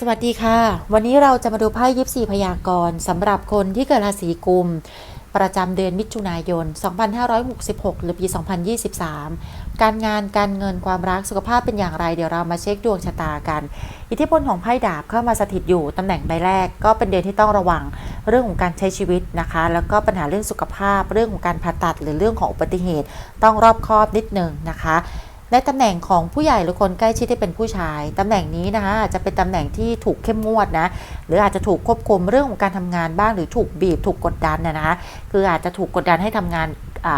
สวัสดีค่ะ วันนี้เราจะมาดูไพ่ยิปซีพยากรณ์สำหรับคนที่เกิดราศีกุม ประจำเดือนมิถุนายน 2566 หรือปี 2023 การงานการเงินความรักสุขภาพเป็นอย่างไร เดี๋ยวเรามาเช็คดวงชะตากัน อิทธิพลของไพ่ดาบเข้ามาสถิตอยู่ตำแหน่งใบแรก ก็เป็นเดือนที่ต้องระวังเรื่องของการใช้ชีวิตนะคะ แล้วก็ปัญหาเรื่องสุขภาพเรื่องของการผ่าตัด หรือเรื่องของอุบัติเหตุ ต้องรอบคอบนิดนึงนะคะ ในตำแหน่งของผู้ใหญ่หรือคนใกล้ชิดที่เป็นผู้ชายตำแหน่งนี้นะคะอาจจะเป็นตำแหน่งที่ถูกเข้มงวดนะหรืออาจจะถูกควบคุมเรื่องของการทำงานบ้าง หรือถูกบีบถูกกดดันนะคะคืออาจจะถูกกดดันให้ทำงานอ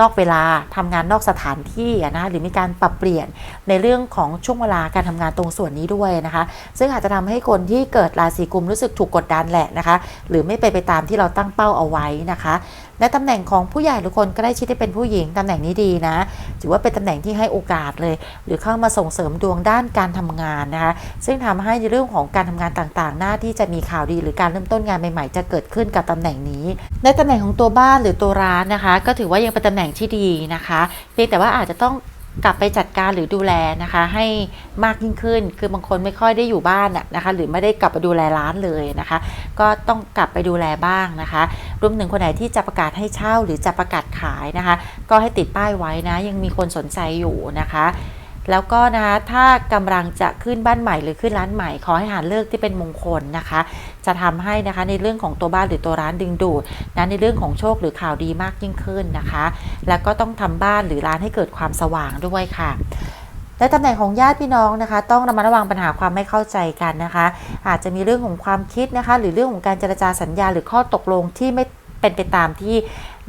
นอกเวลาทำงานนอกสถานที่นะหรือมีการปรับเปลี่ยนในเรื่องของช่วงเวลาการทำงานตรงส่วนนี้ด้วยนะคะ ซึ่งอาจจะทำให้คนที่เกิดราศีกุมรู้สึกถูกกดดันแหละนะคะ หรือไม่ไปไปตามที่เราตั้งเป้าเอาไว้นะคะในตำแหน่งของผู้ใหญ่หรือคนใกล้ชิดที่เป็นผู้หญิงตำแหน่งนี้ดีนะ ถือว่าเป็นตำแหน่งที่ให้โอกาสเลย หรือเข้ามาส่งเสริมดวงด้านการทำงานนะคะซึ่งทำให้ในเรื่องของการทำงานต่างๆ หน้าที่จะมีข่าวดีหรือการเริ่มต้นงานใหม่ๆ จะเกิดขึ้นกับตำแหน่งนี้ ในตำแหน่งของตัวบ้านหรือตัวร้านนะคะ ก็ถือว่ายังเป็นตำแหน่งที่ดีนะคะ เพียงแต่ว่าอาจจะต้อง กลับไปจัดการหรือดูแลนะคะ ให้มากยิ่งขึ้น คือบางคนไม่ค่อยได้อยู่บ้านน่ะนะคะ หรือไม่ได้กลับไปดูแลร้านเลยนะคะ ก็ต้องกลับไปดูแลบ้างนะคะ รวมถึงคนไหนที่จะประกาศให้เช่าหรือจะประกาศขายนะคะ ก็ให้ติดป้ายไว้นะ ยังมีคนสนใจอยู่นะคะ แล้วก็นะคะถ้ากำลังจะขึ้นบ้านใหม่หรือขึ้นร้านใหม่ ขอให้หาเลิกที่เป็นมงคลนะคะ จะทำให้นะคะในเรื่องของตัวบ้านหรือตัวร้านดึงดูดนะในเรื่องของโชคหรือข่าวดีมากยิ่งขึ้นนะคะ แล้วก็ต้องทำบ้านหรือร้านให้เกิดความสว่างด้วยค่ะและตำแหน่งของญาติพี่น้องนะคะ ต้องระมัดระวังปัญหาความไม่เข้าใจกันนะคะ อาจจะมีเรื่องของความคิดนะคะ หรือเรื่องของการเจรจาสัญญาหรือข้อตกลงที่ไม่เป็นไปตามที่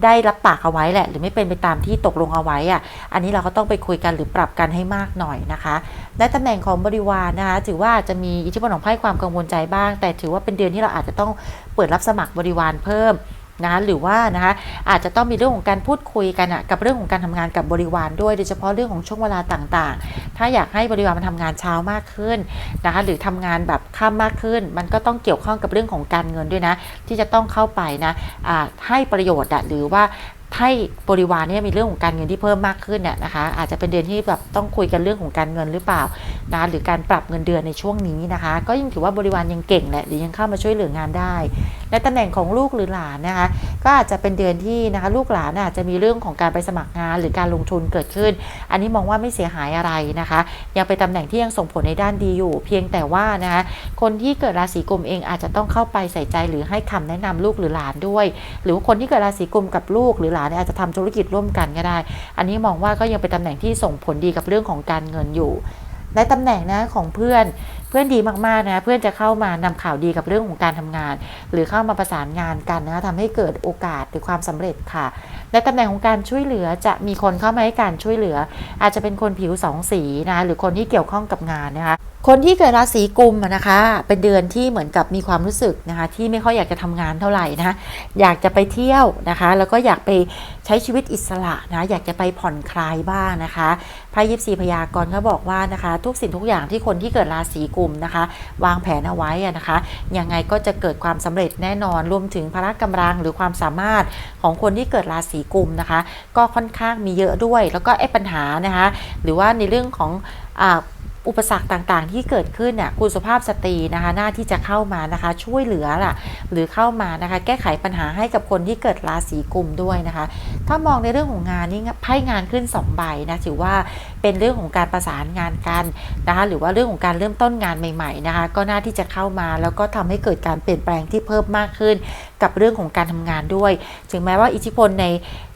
ได้รับปากเอาไว้แหละ หรือไม่เป็นไปตามที่ตกลงเอาไว้อะอันนี้เราก็ต้องไปคุยกันหรือปรับกันให้มากหน่อยนะคะและตำแหน่งของบริวารนะคะถือว่าจจะมีอิทธิพลของไพ่ความกังวลใจบ้าง แต่ถือว่าเป็นเดือนที่เราอาจจะต้องเปิดรับสมัครบริวารเพิ่ม นะคะหรือว่านะคะอาจจะต้องมีเรื่องของการพูดคุยกันอะกับเรื่องของการทำงานกับบริวารด้วย โดยเฉพาะเรื่องของช่วงเวลาต่างๆ ถ้าอยากให้บริวารมันทำงานเช้ามากขึ้นนะคะหรือทำงานแบบค่ำมากขึ้น มันก็ต้องเกี่ยวข้องกับเรื่องของการเงินด้วยนะ ที่จะต้องเข้าไปนะให้ประโยชน์หรือว่า ให้บริวารเนี่ยมีเรื่องของการเงินที่เพิ่มมากขึ้นเนี่ยนะคะ อาจจะเป็นเดือนที่แบบต้องคุยกันเรื่องของการเงินหรือเปล่านะหรือการปรับเงินเดือนในช่วงนี้นะคะ ก็ยังถือว่าบริวารยังเก่งแหละหรือยังเข้ามาช่วยเหลืองานได้ในตำแหน่งของลูกหรือหลานนะคะ ก็อาจจะเป็นเดือนที่นะคะ ลูกหลานอาจจะมีเรื่องของการไปสมัครงาน หรือการลงทุนเกิดขึ้น อันนี้มองว่าไม่เสียหายอะไรนะคะ ยังเป็นตำแหน่งที่ยังส่งผลในด้านดีอยู่ เพียงแต่ว่านะคะคนที่เกิดราศีกุมเองอาจจะต้องเข้าไปใส่ใจหรือให้คำแนะนำลูกหรือหลานด้วย หรือคนที่เกิดราศีกุมกับลูกหรือหลาเนี่ยอาจจะทำธุรกิจร่วมกันก็ได้ อันนี้มองว่าก็ยังเป็นตำแหน่งที่ส่งผลดีกับเรื่องของการเงินอยู่ในตำแหน่งนะของเพื่อนเพื่อนดีมากๆนะเพื่อนจะเข้ามานำข่าวดีกับเรื่องของการทำงาน หรือเข้ามาประสานงานกันนะคะทำให้เกิดโอกาสหรือความสำเร็จค่ะ ในตำแหน่งของการช่วยเหลือจะมีคนเข้ามาให้การช่วยเหลือ อาจจะเป็นคนผิวสองสีนะหรือคนที่เกี่ยวข้องกับงานนะคะ คนที่เกิดราศีกุมนะคะ เป็นเดือนที่เหมือนกับมีความรู้สึกนะคะ ที่ไม่ค่อยอยากจะทำงานเท่าไหร่นะอยากจะไปเที่ยวนะคะ แล้วก็อยากไปใช้ชีวิตอิสระนะ อยากจะไปผ่อนคลายบ้างนะคะไพ่ยิปซีพยากรณ์เขาบอกว่านะคะ ทุกสิ่งทุกอย่างที่คนที่เกิดราศีกุมนะคะ วางแผนเอาไว้นะคะยังไงก็จะเกิดความสำเร็จแน่นอนรวมถึงพละกำลังหรือความสามารถของคนที่เกิดราศีกุมนะคะ ก็ค่อนข้างมีเยอะด้วย แล้วก็ไอ้ปัญหานะคะ หรือว่าในเรื่องของ อุปสรรคต่างๆ ที่เกิดขึ้นเนี่ยคุณสุภาพสตรีนะคะหน้าที่จะเข้ามานะคะ ช่วยเหลือล่ะ หรือเข้ามานะคะ แก้ไขปัญหาให้กับคนที่เกิดราศีกุมด้วยนะคะ ถ้ามองในเรื่องของงานนี่ไพ่งานขึ้น2ใบนะถือว่าเป็นเรื่องของการประสานงานกันนะคะ หรือว่าเรื่องของการเริ่มต้นงานใหม่ ๆนะคะ ก็น่าที่จะเข้ามาแล้วก็ทำให้เกิดการเปลี่ยนแปลงที่เพิ่มมากขึ้น กับเรื่องของการทำงานด้วย ถึงแม้ว่าอิทธิพลใน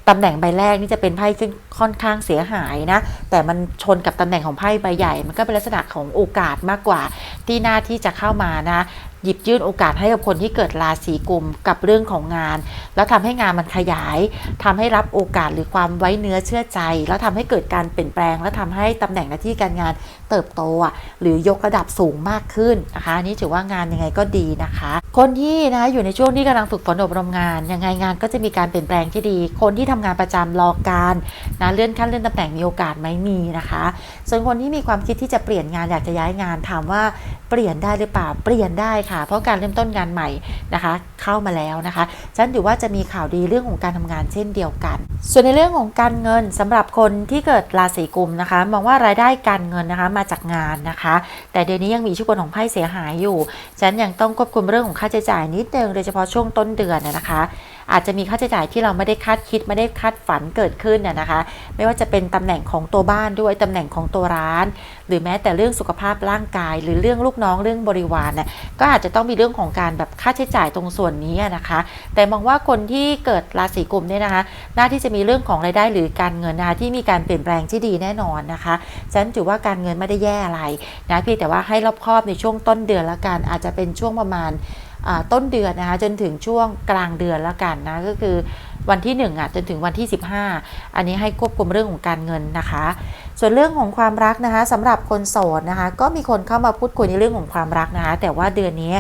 ตำแหน่งใบแรกนี่จะเป็นไพ่ซึ่งค่อนข้างเสียหายนะ แต่มันชนกับตำแหน่งของไพ่ใบใหญ่ มันก็เป็นลักษณะของโอกาสมากกว่าที่หน้าที่จะเข้ามานะ หยิบยื่นโอกาสให้กับคนที่เกิดราศีกุมกับเรื่องของงาน แล้วทำให้งานมันขยายทำให้รับโอกาสหรือความไว้เนื้อเชื่อใจ แล้วทำให้เกิดการเปลี่ยนแปลง แล้วทำให้ตำแหน่งหน้าที่การงานเติบโตอะหรือยกระดับสูงมากขึ้นนะคะนนี้ถือว่างานยังไงก็ดีนะคะ คนที่นะอยู่ในช่วงที่กำลังฝึกฝนอบรมงาน ยังไงงานก็จะมีการเปลี่ยนแปลงที่ดี คนที่ทำงานประจำรอการนะเลื่อนขั้นเลื่อนตำแหน่งมีโอกาสไหมมีนะคะ ส่วนคนที่มีความคิดที่จะเปลี่ยนงานอยากจะย้ายงานถามว่า เปลี่ยนได้หรือเปล่าเปลี่ยนได้ค่ะ เพราะการเริ่มต้นงานใหม่นะคะ เข้ามาแล้วนะคะฉันถือว่าจะมีข่าวดีเรื่องของการทำงานเช่นเดียวกัน ส่วนในเรื่องของการเงินสำหรับคนที่เกิดราศีกุมนะคะ มองว่ารายได้การเงินนะคะมาจากงานนะคะ แต่เดือนนี้ยังมีชุกคนของไพ่เสียหายอยู่ฉันยังต้องควบคุมเรื่องของค่าใช้จ่ายนิดนึงโดยเฉพาะช่วงต้นเดือนนะคะ อาจจะมีค่าใช้จ่ายที่เราไม่ได้คาดคิดไม่ได้คาดฝันเกิดขึ้นน่ะนะคะ ไม่ว่าจะเป็นตำแหน่งของตัวบ้านด้วยตำแหน่งของตัวร้าน หรือแม้แต่เรื่องสุขภาพร่างกาย หรือเรื่องลูกน้องเรื่องบริวารเนี่ยก็อาจจะต้องมีเรื่องของการแบบค่าใช้จ่ายตรงส่วนนี้นะคะ แต่มองว่าคนที่เกิดราศีกุมเนี่ยนะคะน่าที่จะมีเรื่องของรายได้หรือการเงินนะคะที่มีการเปลี่ยนแปลงที่ดีแน่นอนนะคะฉันถือว่าการเงินไม่ได้แย่อะไรนะพียงแต่ว่าให้รอบคอบในช่วงต้นเดือนละกันอาจจะเป็นช่วงประมาณ ต้นเดือนนะคะจนถึงช่วงกลางเดือนแล้วกันนะก็คือวันที่1อะจนถึงวันที่ 15 อันนี้ให้ควบคุมเรื่องของการเงินนะคะ ส่วนเรื่องของความรักนะคะสำหรับคนโสดนะคะ ก็มีคนเข้ามาพูดคุยในเรื่องของความรักนะคะ แต่ว่าเดือนนี้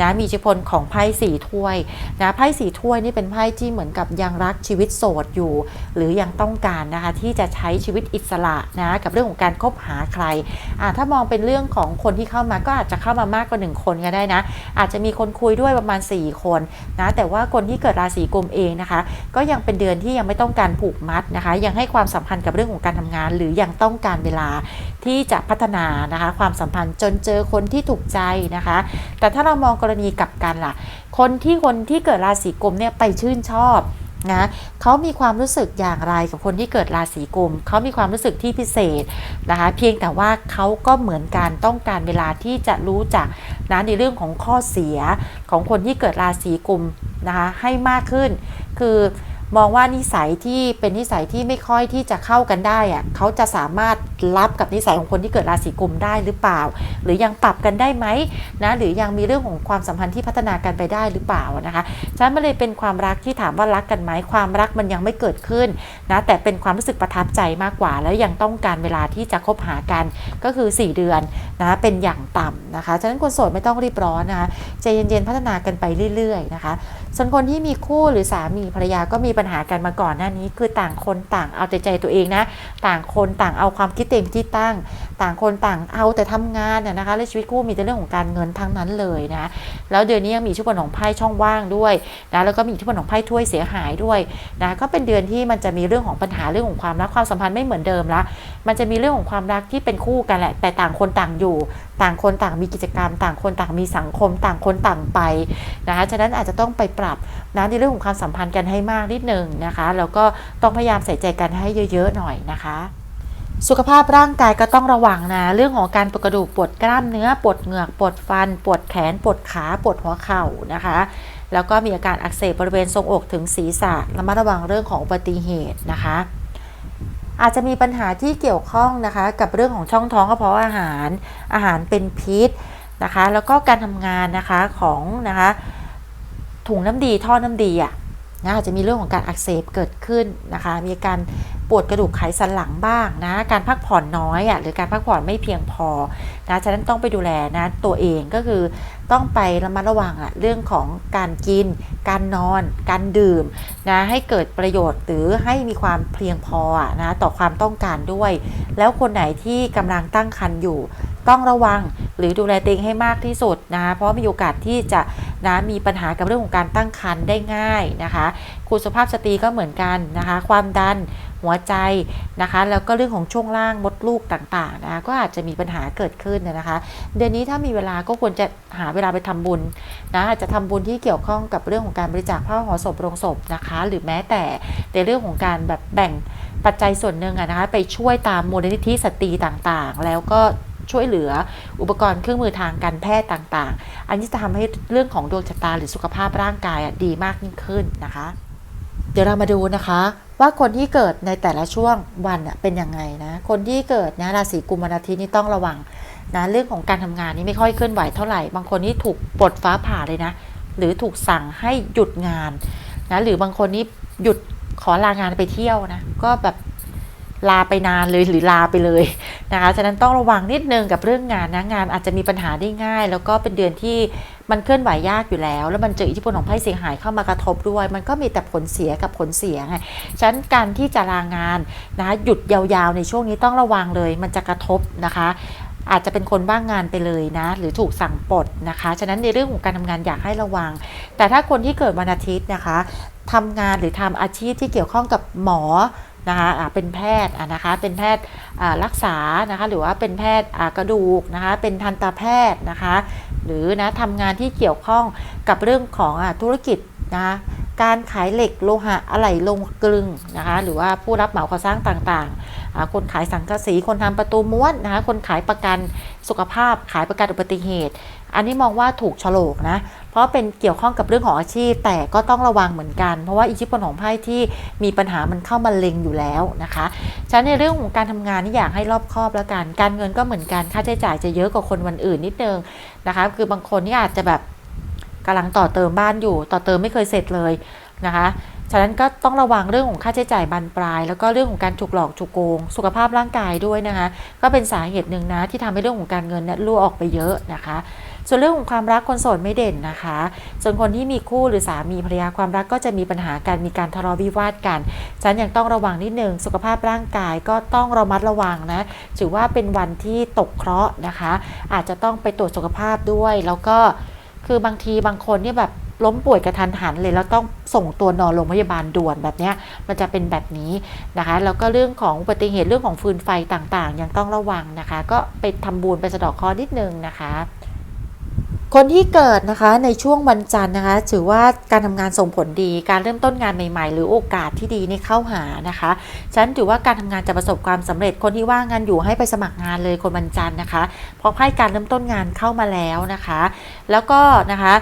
นะมีอิทธิพลของไพ่สี่ถ้วยนะไพ่สี่ถ้วยนี่เป็นไพ่ที่เหมือนกับยังรักชีวิตโสดอยู่ หรือยังต้องการนะคะที่จะใช้ชีวิตอิสระนะกับเรื่องของการคบหาใครอ่าถ้ามองเป็นเรื่องของคนที่เข้ามาก็อาจจะเข้ามามากกว่า 1 คนก็ได้นะ อาจจะมีคนคุยด้วยประมาณ 4 คนนะแต่ว่าคนที่เกิดราศีกุมเองนะคะ ก็ยังเป็นเดือนที่ยังไม่ต้องการผูกมัดนะคะ ยังให้ความสัมพันธ์กับเรื่องของการทำงาน หรือยังต้อง้องการเวลาที่จะพัฒนานะคะความสัมพันธ์จนเจอคนที่ถูกใจนะคะ แต่ถ้าเรามองกรณีกลับกันล่ะ คนที่คนที่เกิดราศีกุมเนี่ยไปชื่นชอบนะเขามีความรู้สึกอย่างไรกับคนที่เกิดราศีกุมเขามีความรู้สึกที่พิเศษนะคะเพียงแต่ว่าเขาก็เหมือนกันต้องการเวลาที่จะรู้จักนะในเรื่องของข้อเสียของคนที่เกิดราศีกุมนะคะให้มากขึ้น คือ มองว่านิสัยที่เป็นนิสัยที่ไม่ค่อยที่จะเข้ากันได้อะเขาจะสามารถรับกับนิสัยของคนที่เกิดราศีกุมได้หรือเปล่า หรือยังปรับกันได้ไหมนะหรือยังมีเรื่องของความสัมพันธ์ที่พัฒนากันไปได้หรือเปล่านะคะฉะนันมันเลยเป็นความรักที่ถามว่ารักกันไหมความรักมันยังไม่เกิดขึ้นนะแต่เป็นความรู้สึกประทับใจมากกว่า แล้วยังต้องการเวลาที่จะคบหากันก็คือ 4 เดือนนะเป็นอย่างต่ำนะคะฉะนั้นคนโสดไม่ต้องรีบร้อนนะคะใจเย็นๆพัฒนากันไปเรื่อยๆนะคะส่วนคนที่มีคู่หรือสามีภรรยาก็มีปัญหากันมาก่อนหน้านี้คือต่างคนต่างเอาใจใจตัวเองนะ ต่างคนต่างเอาความคิดเต็มที่ตั้ง ต่างคนต่างเอาแต่ทำงานน่ะนะคะและชีวิตคู่มีแต่เรื่องของการเงินทั้งนั้นเลยนะแล้วเดือนนี้ยังมีชุดบนของไพ่ช่องว่างด้วยนะแล้วก็มีชุดบนของไพ่ถ้วยเสียหายด้วยนะก็เป็นเดือนที่มันจะมีเรื่องของปัญหาเรื่องของความรักความสัมพันธ์ไม่เหมือนเดิมละ มันจะมีเรื่องของความรักที่เป็นคู่กันแหละ แต่ต่างคนต่างอยู่ ต่างคนต่างมีกิจกรรม ต่างคนต่างมีสังคม ต่างคนต่างไปนะคะฉะนั้นอาจจะต้องไปปรับนะในเรื่องของความสัมพันธ์กันให้มากนิดนึงนะคะแล้วก็ต้องพยายามใส่ใจกันให้เยอะๆหน่อยนะคะสุขภาพร่างกายก็ต้องระวังนะ เรื่องของการปวดกระดูกปวดกล้ามเนื้อปวดเหงือกปวดฟัน ปวดแขนปวดขาปวดหัวเข่านะคะ แล้วก็มีอาการอักเสบบริเวณทรงอกถึงศีรษะระมัดระวังเรื่องของอุบัติเหตุนะคะ อาจจะมีปัญหาที่เกี่ยวข้องนะคะ กับเรื่องของช่องท้องกระเพาะอาหารอาหารเป็นพิษนะคะ แล้วก็การทำงานนะคะของนะคะถุงน้ำดีท่อน้ำดีอะนะอาจจะมีเรื่องของการอักเสบเกิดขึ้นนะคะ มีการ ปวดกระดูกไขสันหลังบ้างนะ การพักผ่อนน้อยอะหรือการพักผ่อนไม่เพียงพอนะฉะนั้นต้องไปดูแลนะตัวเองก็คือต้องไประมัดระวังอะเรื่องของการกิน การนอน การดื่มนะให้เกิดประโยชน์หรือให้มีความเพียงพออะนะต่อความต้องการด้วย แล้วคนไหนที่กำลังตั้งครรภ์อยู่ ต้องระวังหรือดูแลตัวเองให้มากที่สุดนะคะเพราะมีโอกาสที่จะนะมีปัญหากับเรื่องของการตั้งครรภ์ได้ง่ายนะคะคุณสุภาพสตรีก็เหมือนกันนะคะ ความดัน หัวใจนะคะแล้วก็เรื่องของช่วงล่างมดลูกต่างๆนะคะก็อาจจะมีปัญหาเกิดขึ้นนะคะ เดือนนี้ถ้ามีเวลาก็ควรจะหาเวลาไปทำบุญนะอาจจะทำบุญที่เกี่ยวข้องกับเรื่องของการบริจาคผ้าห่อศพโรงศพนะคะ หรือแม้แต่ในเรื่องของการแบบแบ่งปัจจัยส่วนหนึ่งอะนะคะไปช่วยตามมูลนิธิสตรีต่างๆ แล้วก็ช่วยเหลืออุปกรณ์เครื่องมือทางการแพทย์ต่างๆ อันนี้จะทำให้เรื่องของดวงชะตาหรือสุขภาพร่างกายดีมากยิ่งขึ้นนะคะ ดี๋ยวเรามาดูนะคะ ว่าคนที่เกิดในแต่ละช่วงวันเป็นยังไงนะ คนที่เกิดนะราศีกุมวันอาทิตย์นี่ต้องระวังนะเรื่องของการทำงานนี่ไม่ค่อยเคลื่อนไหวเท่าไหร่ บางคนนี่ถูกปลดฟ้าผ่าเลยนะ หรือถูกสั่งให้หยุดงานนะหรือบางคนนี่หยุดขอลางานไปเที่ยวนะ ก็แบบลาไปนานเลยหรือลาไปเลยนะคะ ฉะนั้นต้องระวังนิดนึงกับเรื่องงานนะงานอาจจะมีปัญหาได้ง่าย แล้วก็เป็นเดือนที่ มันเคลื่อนไหวยากอยู่แล้ว แล้วมันเจออิทธิพลของไพ่เสียหายเข้ามากระทบด้วย มันก็มีแต่ผลเสียกับผลเสียไงฉะนั้นการที่จะลางานนะหยุดยาวๆในช่วงนี้ต้องระวังเลย มันจะกระทบนะคะอาจจะเป็นคนว่างงานไปเลยนะ หรือถูกสั่งปลดนะคะ ฉะนั้นในเรื่องของการทำงานอยากให้ระวัง แต่ถ้าคนที่เกิดวันอาทิตย์นะคะทำงานหรือทำอาชีพที่เกี่ยวข้องกับหมอนะคะเป็นแพทย์นะคะเป็นแพทย์รักษานะคะหรือว่าเป็นแพทย์กระดูกนะคะเป็นทันตแพทย์นะคะ หรือนะทำงานที่เกี่ยวข้องกับเรื่องของอธุรกิจนะคะการขายเหล็กโลหะอะไหล่ลงกลึงนะคะหรือว่าผู้รับเหมาก่อสร้างต่างๆ คนขายสังกะสีคนทำประตูม้วนนะคะคนขายประกันสุขภาพขายประกันอุบัติเหตุ อันนี้มองว่าถูกโฉลกนะ เพราะเป็นเกี่ยวข้องกับเรื่องของอาชีพ แต่ก็ต้องระวังเหมือนกัน เพราะว่าอิทธิพลของไพ่ที่มีปัญหามันเข้ามาเล็งอยู่แล้วนะคะ ฉะนั้นในเรื่องของการทำงานนี่อยากให้รอบคอบแล้วกัน การเงินก็เหมือนกัน ค่าใช้จ่ายจะเยอะกว่าคนวันอื่นนิดนึงนะคะ คือบางคนนี่อาจจะแบบกำลังต่อเติมบ้านอยู่ ต่อเติมไม่เคยเสร็จเลยนะคะ ฉะนั้นก็ต้องระวังเรื่องของค่าใช้จ่ายบานปลาย แล้วก็เรื่องของการถูกหลอกถูกโกง สุขภาพร่างกายด้วยนะคะ ก็เป็นสาเหตุหนึ่งนะที่ทำให้เรื่องของการเงินเนี่ยรั่วออกไปเยอะนะคะ ส่วนเรื่องของความรักคนโสดไม่เด่นนะคะ ส่วนคนที่มีคู่หรือสามีภรรยาความรักก็จะมีปัญหาการมีการทะเลาะวิวาทกันฉันยังต้องระวังนิดนึงสุขภาพร่างกายก็ต้องระมัดระวังนะถือว่าเป็นวันที่ตกเคราะห์นะคะ อาจจะต้องไปตรวจสุขภาพด้วย แล้วก็คือบางทีบางคนเนี่ยแบบล้มป่วยกระทันหันเลยแล้วต้องส่งตัวนอนโรงพยาบาลด่วนแบบนี้มันจะเป็นแบบนี้นะคะ แล้วก็เรื่องของอุบัติเหตุเรื่องของฟืนไฟต่างๆ ยังต้องระวังนะคะ ก็ไปทำบุญไปสะดอกคอนิดนึงนะคะ คนที่เกิดนะคะในช่วงวันจันทร์นะคะ ถือว่าการทำงานส่งผลดีการเริ่มต้นงานใหม่ๆ หรือโอกาสที่ดีนี่เข้าหานะคะฉันถือว่าการทำงานจะประสบความสำเร็จคนที่ว่างงานอยู่ให้ไปสมัครงานเลยคนวันจันทร์นะคะเพราะไพ่การเริ่มต้นงานเข้ามาแล้วนะคะ แล้วก็นะคะ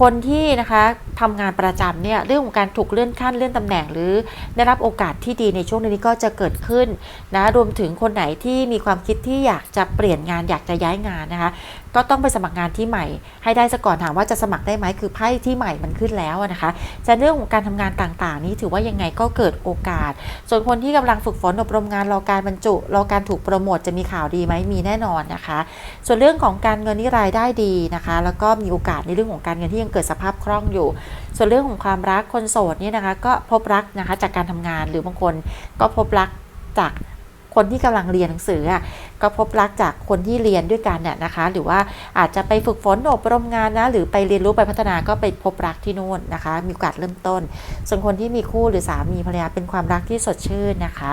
คนที่นะคะทำงานประจำเนี่ยเรื่องของการถูกเลื่อนขั้นเลื่อนตำแหน่ง หรือได้รับโอกาสที่ดีในช่วงนี้ก็จะเกิดขึ้นนะรวมถึงคนไหนที่มีความคิดที่อยากจะเปลี่ยนงานอยากจะย้ายงานนะคะ ก็ต้องไปสมัครงานที่ใหม่ ให้ได้ซะก่อนถามว่าจะสมัครได้ไหมคือไพ่ที่ใหม่มันขึ้นแล้วนะคะจะเรื่องของการทำงานต่างๆ นี้ถือว่ายังไงก็เกิดโอกาส ส่วนคนที่กำลังฝึกฝนอบรมงานรอการบรรจุรอการถูกโปรโมทจะมีข่าวดีไหมมีแน่นอนนะคะ ส่วนเรื่องของการเงินนี่รายได้ดีนะคะ แล้วก็มีโอกาสในเรื่องของการเงินที่ยังเกิดสภาพคล่องอยู่ ส่วนเรื่องของความรักคนโสดนี่นะคะ ก็พบรักนะคะจากการทำงานหรือบางคนก็พบรักจาก คนที่กำลังเรียนหนังสืออะก็พบรักจากคนที่เรียนด้วยกันเนี่ยนะคะ หรือว่าอาจจะไปฝึกฝนอบรมงานนะ หรือไปเรียนรู้ไปพัฒนาก็ไปพบรักที่นู่นนะคะ มีโอกาสเริ่มต้น ส่วนคนที่มีคู่หรือสามีภรรยาเป็นความรักที่สดชื่นนะคะ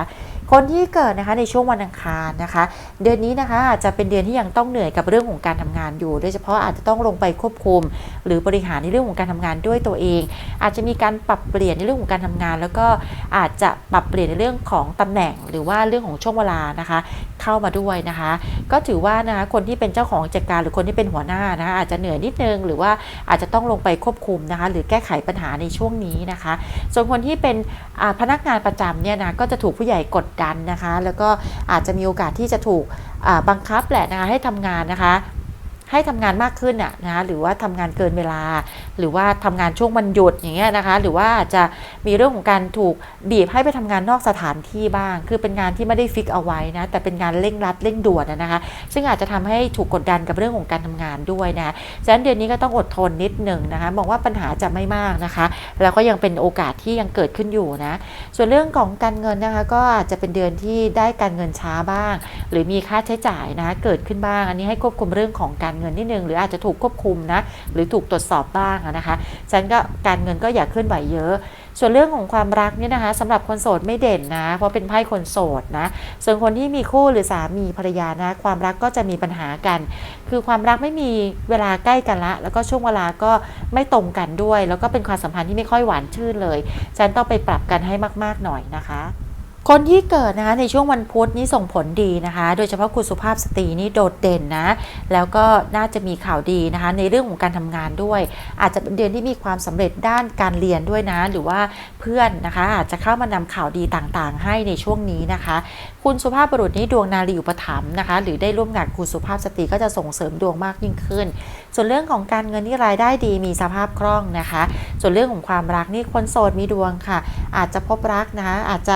คนที่เกิดนะคะในช่วงวันอังคารนะคะ เดือนนี้นะคะอาจจะเป็นเดือนที่ยังต้องเหนื่อยกับเรื่องของการทำงานอยู่ โดยเฉพาะอาจจะต้องลงไปควบคุม หรือบริหารในเรื่องของการทำงานด้วยตัวเอง อาจจะมีการปรับเปลี่ยนในเรื่องของการทำงาน แล้วก็อาจจะปรับเปลี่ยนในเรื่องของตำแหน่ง หรือว่าเรื่องของช่วงเวลานะคะ เข้ามาด้วยนะคะ ก็ถือว่านะคะคนที่เป็นเจ้าของกิจการหรือคนที่เป็นหัวหน้านะคะอาจจะเหนื่อยนิดนึงหรือว่าอาจจะต้องลงไปควบคุมนะคะ หรือแก้ไขปัญหาในช่วงนี้นะคะ ส่วนคนที่เป็นพนักงานประจำเนี่ยนะก็จะถูกผู้ใหญ่กดดันนะคะ แล้วก็อาจจะมีโอกาสที่จะถูกบังคับแหละนะคะให้ทำงานนะคะ ให้ทำงานมากขึ้นอะนะคะหรือว่าทำงานเกินเวลา หรือว่าทำงานช่วงวันหยุดอย่างเงี้ยนะคะ หรือว่าจะมีเรื่องของการถูกบีบให้ไปทำงานนอกสถานที่บ้าง คือเป็นงานที่ไม่ได้ฟิกเอาไว้นะแต่เป็นงานเร่งรัดเร่งด่วนนะคะ ซึ่งอาจจะทำให้ถูกกดดันกับเรื่องของการทำงานด้วยนะฉะนั้นเดือนนี้ก็ต้องอดทนนิดหนึ่งนะคะมองว่าปัญหาจะไม่มากนะคะ แล้วก็ยังเป็นโอกาสที่ยังเกิดขึ้นอยู่นะส่วนเรื่องของการเงินนะคะ ก็อาจจะเป็นเดือนที่ได้การเงินช้าบ้าง หรือมีค่าใช้จ่ายนะคะเกิดขึ้นบ้าง อันนี้ให้ควบคุมเรื่องของการเงินนิดนึงหรืออาจจะถูกควบคุมนะหรือถูกตรวจสอบบ้างนะคะฉันก็การเงินก็อย่าเคลื่อนไหวเยอะ ส่วนเรื่องของความรักเนี่ยนะคะสำหรับคนโสดไม่เด่นนะ เพราะเป็นไพ่คนโสดนะ ส่วนคนที่มีคู่หรือสามีภรรยานะ ความรักก็จะมีปัญหากัน คือความรักไม่มีเวลาใกล้กันละ แล้วก็ช่วงเวลาก็ไม่ตรงกันด้วย แล้วก็เป็นความสัมพันธ์ที่ไม่ค่อยหวานชื่นเลย ฉันต้องไปปรับกันให้มาก ๆหน่อยนะคะ คนที่เกิดนะคะในช่วงวันพุธนี้ส่งผลดีนะคะ โดยเฉพาะคุณสุภาพสตรีนี่โดดเด่นนะ แล้วก็น่าจะมีข่าวดีนะคะ ในเรื่องของการทำงานด้วย อาจจะเป็นเดือนที่มีความสำเร็จด้านการเรียนด้วยนะ หรือว่าเพื่อนนะคะ อาจจะเข้ามานำข่าวดีต่างๆ ให้ในช่วงนี้นะคะ คุณสุภาพบุรุษนี้ดวงนารีอุปถัมภ์นะคะ หรือได้ร่วมงานคุณสุภาพสตรีก็จะส่งเสริมดวงมากยิ่งขึ้น ส่วนเรื่องของการเงินนี่รายได้ดีมีสภาพคล่องนะคะ ส่วนเรื่องของความรักนี่คนโสดมีดวงค่ะ อาจจะพบรักนะคะอาจจะ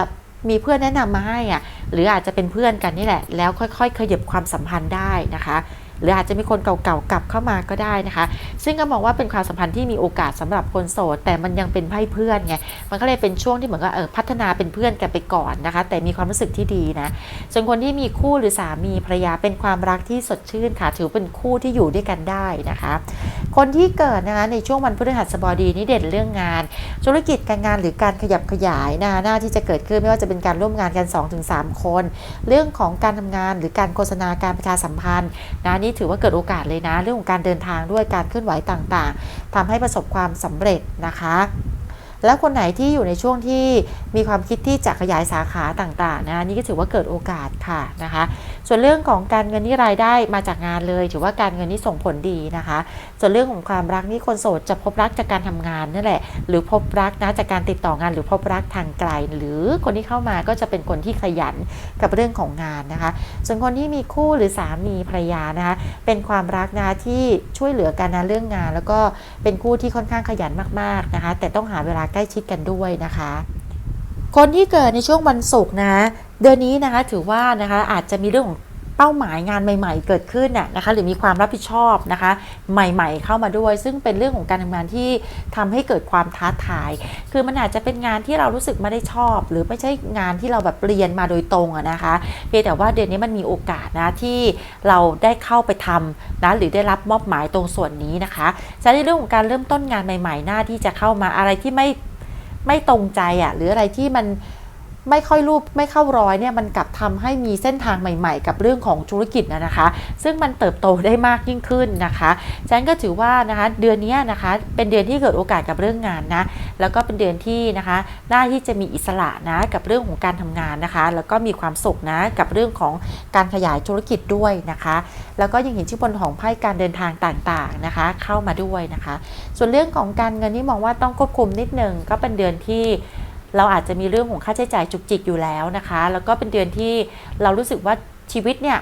มีเพื่อนแนะนำมาให้อะหรืออาจจะเป็นเพื่อนกันนี่แหละ แล้วค่อยๆขยับความสัมพันธ์ได้นะคะ หรืออาจจะมีคนเก่าๆกลับเข้ามาก็ได้นะคะ ซึ่งก็มองว่าเป็นความสัมพันธ์ที่มีโอกาสสำหรับคนโสด แต่มันยังเป็นไพ่เพื่อนไงมันก็เลยเป็นช่วงที่เหมือนกับเออพัฒนาเป็นเพื่อนกันไปก่อนนะคะ แต่มีความรู้สึกที่ดีนะส่วนคนที่มีคู่หรือสามีภรรยาเป็นความรักที่สดชื่นค่ะ ถือเป็นคู่ที่อยู่ด้วยกันได้นะคะ คนที่เกิดนะคะในช่วงวันพฤหัสบดีนี่เด่นเรื่องงาน ธุรกิจการงานหรือการขยับขยายนะหน้าที่จะเกิดขึ้นไม่ว่าจะเป็นการร่วมงานกัน 2-3 คน เรื่องของการทำงานหรือการโฆษณาการประชาสัมพันธ์นะนีถือว่าเกิดโอกาสเลยนะ เรื่องของการเดินทางด้วยการเคลื่อนไหวต่างๆทำให้ประสบความสำเร็จนะคะ แล้วคนไหนที่อยู่ในช่วงที่มีความคิดที่จะขยายสาขาต่างๆนะนี่ก็ถือว่าเกิดโอกาสค่ะนะคะ ส่วนเรื่องของการเงินที่รายได้มาจากงานเลย ถือว่าการเงินนี่ส่งผลดีนะคะ ส่วนเรื่องของความรักนี่คนโสดจะพบรักจากการทำงานนั่นแหละ หรือพบรักนะจากการติดต่องาน หรือพบรักทางไกล หรือคนที่เข้ามาก็จะเป็นคนที่ขยันกับเรื่องของงานนะคะ ส่วนคนที่มีคู่หรือสามีภรรยานะคะเป็นความรักนะที่ช่วยเหลือกันนะเรื่องงาน แล้วก็เป็นคู่ที่ค่อนข้างขยันมากๆนะคะ แต่ต้องหาเวลาใกล้ชิดกันด้วยนะคะ คนที่เกิดในช่วงวันศุกร์นะ เดือนนี้นะคะถือว่านะคะอาจจะมีเรื่องของ เป้าหมายงานใหม่ๆ เกิดขึ้นน่ะนะคะหรือมีความรับผิดชอบนะคะใหม่ๆ เข้ามาด้วย ซึ่งเป็นเรื่องของการทำงานที่ทำให้เกิดความท้าทาย คือมันอาจจะเป็นงานที่เรารู้สึกไม่ได้ชอบ หรือไม่ใช่งานที่เราแบบเรียนมาโดยตรงอะนะคะเพียงแต่ว่าเดือนนี้มันมีโอกาสนะที่เราได้เข้าไปทำนะหรือได้รับมอบหมายตรงส่วนนี้นะคะจะในเรื่องของการเริ่มต้นงานใหม่ๆหน้าที่จะเข้ามาอะไรที่ไม่ไม่ตรงใจอะ่ะหรืออะไรที่มัน ไม่ค่อยรูปไม่เข้ารอยเนี่ยมันกลับทำให้มีเส้นทางใหม่ ๆ กับเรื่องของธุรกิจนะนะคะ ซึ่งมันเติบโตได้มากยิ่งขึ้นนะคะฉันก็ถือว่านะคะเดือนนี้นะคะเป็นเดือนที่เกิดโอกาสกับเรื่องงานนะแล้วก็เป็นเดือนที่นะคะหน้าที่จะมีอิสระนะกับเรื่องของการทำงานนะคะ แล้วก็มีความสุขนะกับเรื่องของการขยายธุรกิจด้วยนะคะ แล้วก็ยังเห็นชื่อบนของไพ่การเดินทางต่างๆนะคะ เข้ามาด้วยนะคะ ส่วนเรื่องของการเงินนี่มองว่าต้องควบคุมนิดนึงก็เป็นเดือนที่ เราอาจจะมีเรื่องของค่าใช้จ่ายจุกจิกอยู่แล้วนะคะ แล้วก็เป็นเดือนที่เรารู้สึกว่าชีวิตเนี่ย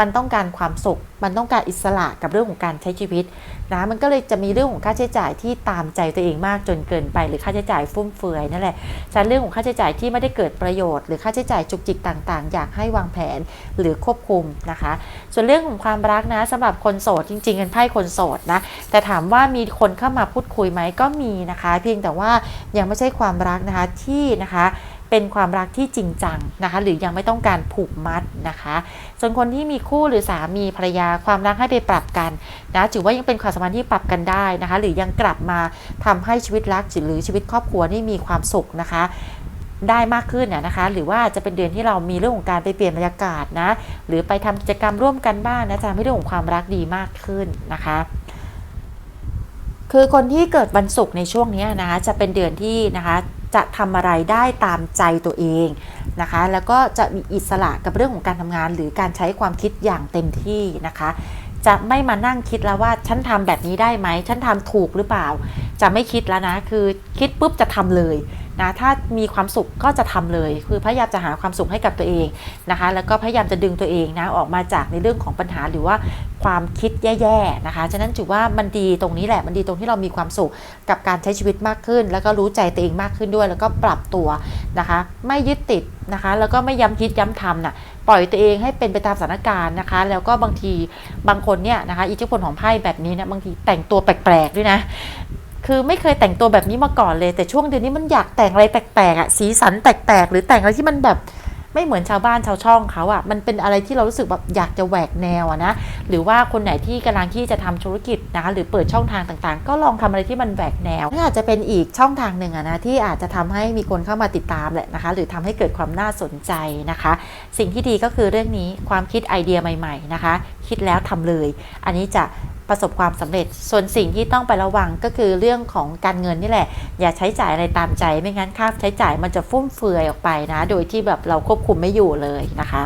มันต้องการความสุข มันต้องการอิสระกับเรื่องของการใช้ชีวิตนะมันก็เลยจะมีเรื่องของค่าใช้จ่ายที่ตามใจตัวเองมากจนเกินไป หรือค่าใช้จ่ายฟุ่มเฟือยนั่นแหละฉะนั้นเรื่องของค่าใช้จ่ายที่ไม่ได้เกิดประโยชน์ หรือค่าใช้จ่ายจุกจิกต่างๆ อยากให้วางแผนหรือควบคุมนะคะ ส่วนเรื่องของความรักนะสำหรับคนโสดจริงๆเป็นไพ่คนโสดนะแต่ถามว่ามีคนเข้ามาพูดคุยไหมก็มีนะคะ เพียงแต่ว่ายังไม่ใช่ความรักนะคะที่นะคะ เป็นความรักที่จริงจังนะคะ หรือยังไม่ต้องการผูกมัดนะคะ ส่วนคนที่มีคู่หรือสามีภรรยาความรักให้ไปปรับกันนะถือว่ายังเป็นความสัมพันธ์ที่ปรับกันได้นะคะ หรือยังกลับมาทำให้ชีวิตรักหรือชีวิตครอบครัวนี่มีความสุขนะคะได้มากขึ้นน่ะนะคะ หรือว่าจะเป็นเดือนที่เรามีเรื่องของการไปเปลี่ยนบรรยากาศนะ หรือไปทำกิจกรรมร่วมกันบ้างนะจะทำให้เรื่องของความรักดีมากขึ้นนะคะ คือคนที่เกิดวันศุกร์ในช่วงนี้นะคะจะเป็นเดือนที่นะคะ จะทำอะไรได้ตามใจตัวเองนะคะ แล้วก็จะมีอิสระกับเรื่องของการทำงาน หรือการใช้ความคิดอย่างเต็มที่นะคะ จะไม่มานั่งคิดแล้วว่าฉันทำแบบนี้ได้ไหมฉันทำถูกหรือเปล่า จะไม่คิดแล้วนะคือคิดปุ๊บจะทำเลย นะถ้ามีความสุขก็จะทำเลย คือพยายามจะหาความสุขให้กับตัวเองนะคะ แล้วก็พยายามจะดึงตัวเองนะออกมาจากในเรื่องของปัญหาหรือว่าความคิดแย่ๆนะคะ ฉะนั้นถือว่ามันดีตรงนี้แหละ มันดีตรงที่เรามีความสุขกับการใช้ชีวิตมากขึ้น แล้วก็รู้ใจตัวเองมากขึ้นด้วย แล้วก็ปรับตัวนะคะ ไม่ยึดติดนะคะ แล้วก็ไม่ย้ำคิดย้ำทำน่ะปล่อยตัวเองให้เป็นไปตามสถานการณ์นะคะ แล้วก็บางทีบางคนเนี่ยนะคะ อิทธิพลของไพ่แบบนี้นะบางทีแต่งตัวแปลกๆด้วยนะ คือไม่เคยแต่งตัวแบบนี้มาก่อนเลย แต่ช่วงเดือนนี้มันอยากแต่งอะไรแปลกๆอะสีสันแปลกๆหรือแต่งอะไรที่มันแบบไม่เหมือนชาวบ้านชาวช่องเขาอะมันเป็นอะไรที่เรารู้สึกแบบอยากจะแหวกแนวอะนะหรือว่าคนไหนที่กำลังที่จะทำธุรกิจนะคะหรือเปิดช่องทางต่างๆ ก็ลองทำอะไรที่มันแหวกแนวนี่อาจจะเป็นอีกช่องทางหนึ่งอะนะที่อาจจะทำให้มีคนเข้ามาติดตามแหละนะคะ หรือทำให้เกิดความน่าสนใจนะคะ สิ่งที่ดีก็คือเรื่องนี้ความคิดไอเดียใหม่ ๆนะคะ คิดแล้วทำเลย อันนี้จะ ประสบความสำเร็จ ส่วนสิ่งที่ต้องไประวังก็คือเรื่องของการเงินนี่แหละ อย่าใช้จ่ายอะไรตามใจ ไม่งั้นค่าใช้จ่ายมันจะฟุ่มเฟือยออกไปนะ โดยที่แบบเราควบคุมไม่อยู่เลยนะคะ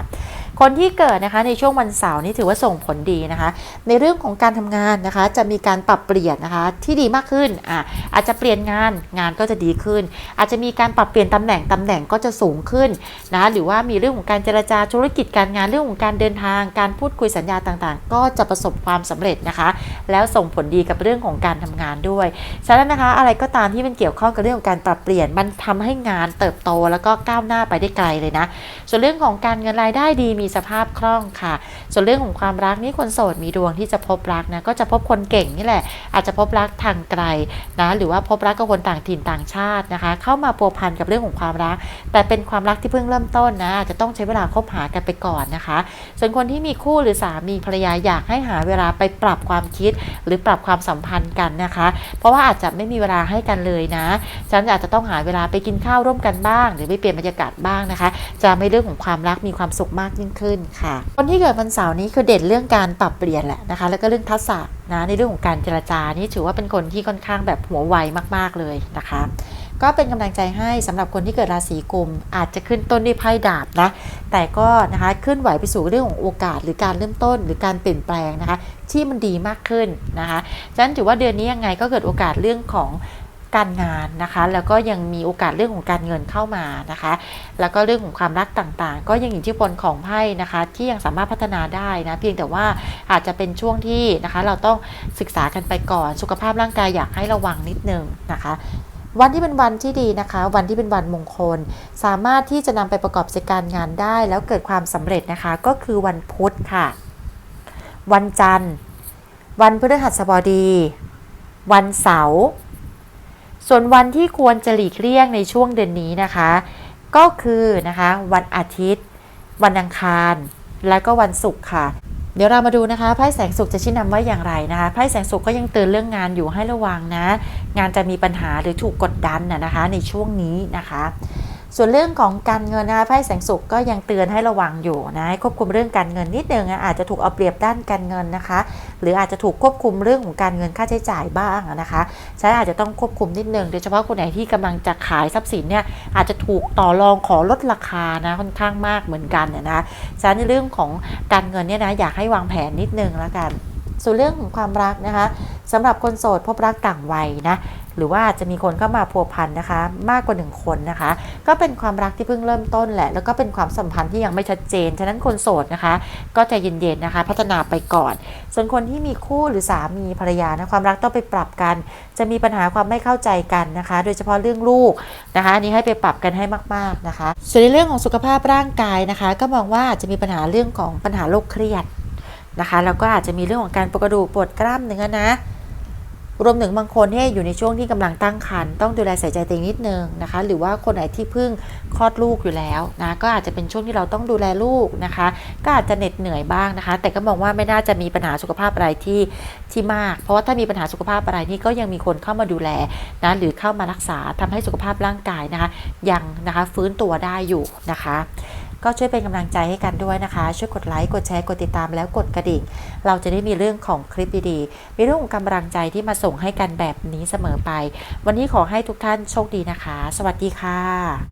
คนที่เกิดนะคะในช่วงวันเสาร์นี่ถือว่าส่งผลดีนะคะ ในเรื่องของการทำงานนะคะจะมีการปรับเปลี่ยนนะคะที่ดีมากขึ้นอะอาจจะเปลี่ยนงานงานก็จะดีขึ้น อาจจะมีการปรับเปลี่ยนตำแหน่งตำแหน่งก็จะสูงขึ้นนะหรือว่ามีเรื่องของการเจรจาธุรกิจการงานเรื่องของการเดินทาง การพูดคุยสัญญาต่างๆ ก็จะประสบความสำเร็จนะคะ แล้วส่งผลดีกับเรื่องของการทำงานด้วยฉะนั้นนะคะอะไรก็ตามที่มันเกี่ยวข้องกับเรื่องของการปรับเปลี่ยนมันทำให้งานเติบโตแล้วก็ก้าวหน้าไปได้ไกลเลยนะส่วนเรื่องของการเงินรายได้ดีมีสภาพคล่องค่ะ ส่วนเรื่องของความรักนี่คนโสดมีดวงที่จะพบรักนะก็จะพบคนเก่งนี่แหละ อาจจะพบรักทางไกลนะหรือว่าพบรักกับคนต่างถิ่นต่างชาตินะคะ เข้ามาพัวพันกับเรื่องของความรัก แต่เป็นความรักที่เพิ่งเริ่มต้นนะอาจจะต้องใช้เวลาคบหากันไปก่อนนะคะ ส่วนคนที่มีคู่หรือสามีภรรยาอยากให้หาเวลาไปปรับความคิด หรือปรับความสัมพันธ์กันนะคะ เพราะว่าอาจจะไม่มีเวลาให้กันเลยนะฉันอาจจะต้องหาเวลาไปกินข้าวร่วมกันบ้าง หรือไปเปลี่ยนบรรยากาศบ้างนะคะ จะไม่เรื่องของความรักมีความสุขมากยิ่งขึ้นค่ะ คนที่เกิดวันเสาร์นี้คือเด่นเรื่องการปรับเปลี่ยนแหละนะคะ แล้วก็เรื่องทักษะนะในเรื่องของการเจรจานี่ถือว่าเป็นคนที่ค่อนข้างแบบหัวไวมาก ๆเลยนะคะ ก็เป็นกำลังใจให้สำหรับคนที่เกิดราศีกุม อาจจะขึ้นต้นด้วยไพ่ดาบนะแต่ก็นะคะขึ้นไหวไปสู่เรื่องของโอกาส หรือการเริ่มต้นหรือการเปลี่ยนแปลงนะคะ ที่มันดีมากขึ้นนะคะฉะนั้นถือว่าเดือนนี้ยังไงก็เกิดโอกาสเรื่องของ การงานนะคะ แล้วก็ยังมีโอกาสเรื่องของการเงินเข้ามานะคะ แล้วก็เรื่องของความรักต่างๆ ก็ยังอยู่ที่ผลของไพ่นะคะ ที่ยังสามารถพัฒนาได้นะเพียงแต่ว่าอาจจะเป็นช่วงที่นะคะ เราต้องศึกษากันไปก่อน สุขภาพร่างกายอยากให้ระวังนิดนึงนะคะวันที่เป็นวันที่ดีนะคะ วันที่เป็นวันมงคล สามารถที่จะนำไปประกอบกิจการงานได้ แล้วเกิดความสำเร็จนะคะ ก็คือวันพุธค่ะ วันจันทร์ วันพฤหัสบดี วันเสาร์ ส่วนวันที่ควรจะหลีกเลี่ยงในช่วงเดือนนี้นะคะ ก็คือนะคะวันอาทิตย์ วันอังคาร และก็วันศุกร์ค่ะ เดี๋ยวเรามาดูนะคะไพ่แสงสุขจะชี้นำว่าอย่างไรนะคะไพ่แสงสุขก็ยังเตือนเรื่องงานอยู่ให้ระวังนะ งานจะมีปัญหาหรือถูกกดดันนะนะคะในช่วงนี้นะคะ ส่วนเรื่องของการเงินนะคะไพ่แสงสุขก็ยังเตือนให้ระวังอยู่นะให้ควบคุมเรื่องการเงินนิดนึงนะอาจจะถูกเอาเปรียบด้านการเงินนะคะ หรืออาจจะถูกควบคุมเรื่องของการเงินค่าใช้จ่ายบ้างนะคะใช้อาจจะต้องควบคุมนิดนึงโดยเฉพาะคนไหนที่กำลังจะขายทรัพย์สินเนี่ยอาจจะถูกต่อรองขอลดราคานะค่อนข้างมากเหมือนกันเนี่ยนะฉะนั้นในเรื่องของการเงินเนี่ยนะอยากให้วางแผนนิดนึงแล้วกันส่วนเรื่องของความรักนะคะสำหรับคนโสดพบรักต่างวัยนะ หรือว่าจะมีคนเข้ามาพัวพันนะคะ มากกว่าหนึ่งคนนะคะ ก็เป็นความรักที่เพิ่งเริ่มต้นแหละ แล้วก็เป็นความสัมพันธ์ที่ยังไม่ชัดเจน ฉะนั้นคนโสดนะคะ ก็ใจเย็นๆนะคะ พัฒนาไปก่อน ส่วนคนที่มีคู่หรือสามีภรรยานะความรักต้องไปปรับกัน จะมีปัญหาความไม่เข้าใจกันนะคะ โดยเฉพาะเรื่องลูกนะคะอันนี้ให้ไปปรับกันให้มากๆนะคะ ส่วนในเรื่องของสุขภาพร่างกายนะคะ ก็มองว่าจะมีปัญหาเรื่องของปัญหาโรคเครียดนะคะ แล้วก็อาจจะมีเรื่องของการปวดกระดูกปวดกล้ามเนื้อนะ รวมถึงบางคนที่อยู่ในช่วงที่กำลังตั้งครรภ์ต้องดูแลใส่ใจตัวเองนิดนึงนะคะ หรือว่าคนไหนที่เพิ่งคลอดลูกอยู่แล้วนะ ก็อาจจะเป็นช่วงที่เราต้องดูแลลูกนะคะ ก็อาจจะเหน็ดเหนื่อยบ้างนะคะ แต่ก็มองว่าไม่น่าจะมีปัญหาสุขภาพอะไรที่ที่มาก เพราะว่าถ้ามีปัญหาสุขภาพอะไรนี่ก็ยังมีคนเข้ามาดูแลนะหรือเข้ามารักษาทำให้สุขภาพร่างกายนะคะ ยังนะคะฟื้นตัวได้อยู่นะคะ ก็ช่วยเป็นกำลังใจให้กันด้วยนะคะ ช่วยกดไลค์กดแชร์กดติดตามแล้วกดกระดิ่ง เราจะได้มีเรื่องของคลิปดีๆมีเรื่องของกำลังใจที่มาส่งให้กันแบบนี้เสมอไป วันนี้ขอให้ทุกท่านโชคดีนะคะ สวัสดีค่ะ